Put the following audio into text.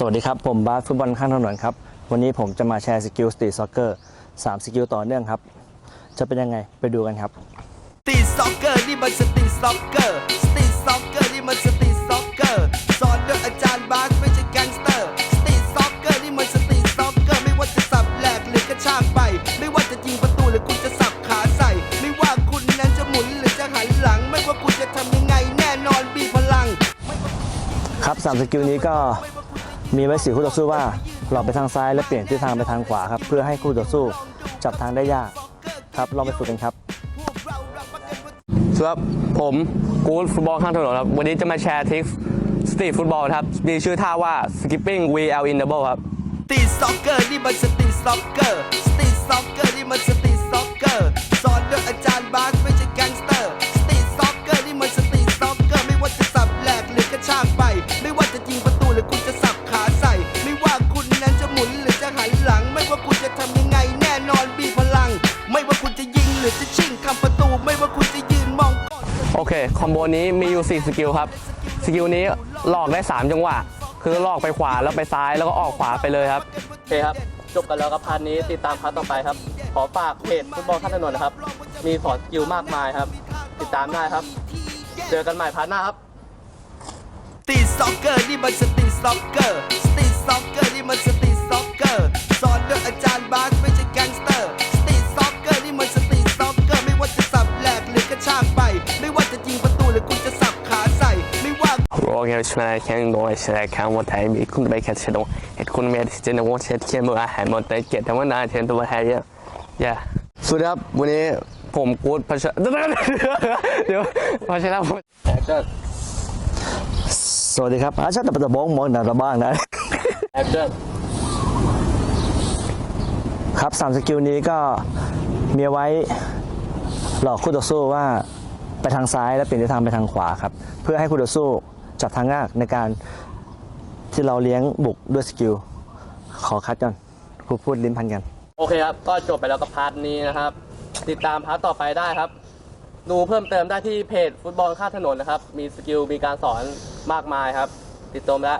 สวัสดีครับ ผมบาสฟุตบอลข้างถนนครับ วันนี้ผมจะมาแชร์สกิลสตรีทซ็อกเกอร์สามสกิลต่อเนื่องครับ จะเป็นยังไงไปดูกันครับสตรีทซ็อกเกอร์นี่มันสตรีทซ็อกเกอร์สตรีทซ็อกเกอร์นี่มันสตรีทซ็อกเกอร์สอนโดยอาจารย์บาสไม่ใช่แก๊งสเตอร์สตรีทซ็อกเกอร์นี่มันสตรีทซ็อกเกอร์ไม่ว่าจะสับแหลกหรือกระชากไปไม่ว่าจะยิงประตูหรือคุณจะสับขาใส่ ไม่ว่าคุณนั้นจะหมุนหรือจะหันหลัง ไม่ว่าคุณจะทำยังไงแน่นอนมีพลัง ครับสามสกิลนี้ก็ มีไว้สีคู่ต่อสู้ว่าหลอกไปทางซ้ายและเปลี่ยนทิศทางไปทางขวาครับ เพื่อให้คู่ต่อสู้จับทางได้ยากครับลองไปฝึกกันครับสำหรับผมกู๊ดฟุตบอลข้างถนนครับ วันนี้จะมาแชร์ทริคสตรีทฟุตบอลครับ มีชื่อท่าว่า skipping VL in double ครับสตรีทซ็อกเกอร์นี่มันสตรีทซ็อกเกอร์สตรีทซ็อกเกอร์นี่มันส ว่าคุณจะทำยังไงแน่นอนมีพลัง ไม่ว่าคุณจะยิงหรือจะชิงทำประตู ไม่ว่าคุณจะยืนมองก้อนโอเค คอมโบนี้มีอยู่4สกิลครับ สกิลนี้หลอกได้3จังหวะ คือหลอกไปขวาแล้วไปซ้ายแล้วก็ออกขวาไปเลยครับ โอเคครับ จบกันแล้วกับพาร์ทนี้ติดตามพาร์ทต่อไปครับ ขอฝากเพจฟุตบอลข้างถนนนะครับ มีสอนสกิลมากมายครับ ติดตามได้ครับ เจอกันใหม่พาร์ทหน้าครับสตรีทซ็อกเกอร์นี่มันสตรีทซ็อกเกอร์สตรีทซ็อกเกอร์นี่มันสต ว่า Roger Schmeichel nå er ikke kan mot deg. Vi kunne bare kanskje nå et kunne mer til nå til at kommer her mot deg. Det var nær til det var her ja. Ja. สวัสดีครับวันนี้ผมกูดพัชเดี๋ยวพัชรพลแอคชั่นสวัสดีครับอาชัดตะตะบงมองหนาตะบ้างนะคชั่นครับสามสกิลนี้ก็มีไว้หลอกคู่ต่อสู้ว่าไปทางซ้ายและเปลี่ยนทิศทางไปทางขวาครับ เพื่อให้คู่ต่อสู้ จับทางยากในการที่เราเลี้ยงบุกด้วยสกิล ขอคัดก่อนครูพูดลิ้นพันกัน โอเคครับ ก็จบไปแล้วกับพาร์ทนี้นะครับ ติดตามพาร์ทต่อไปได้ครับ ดูเพิ่มเติมได้ที่เพจฟุตบอลข้าถนนนะครับ มีสกิล มีการสอนมากมายครับ ติดตามได้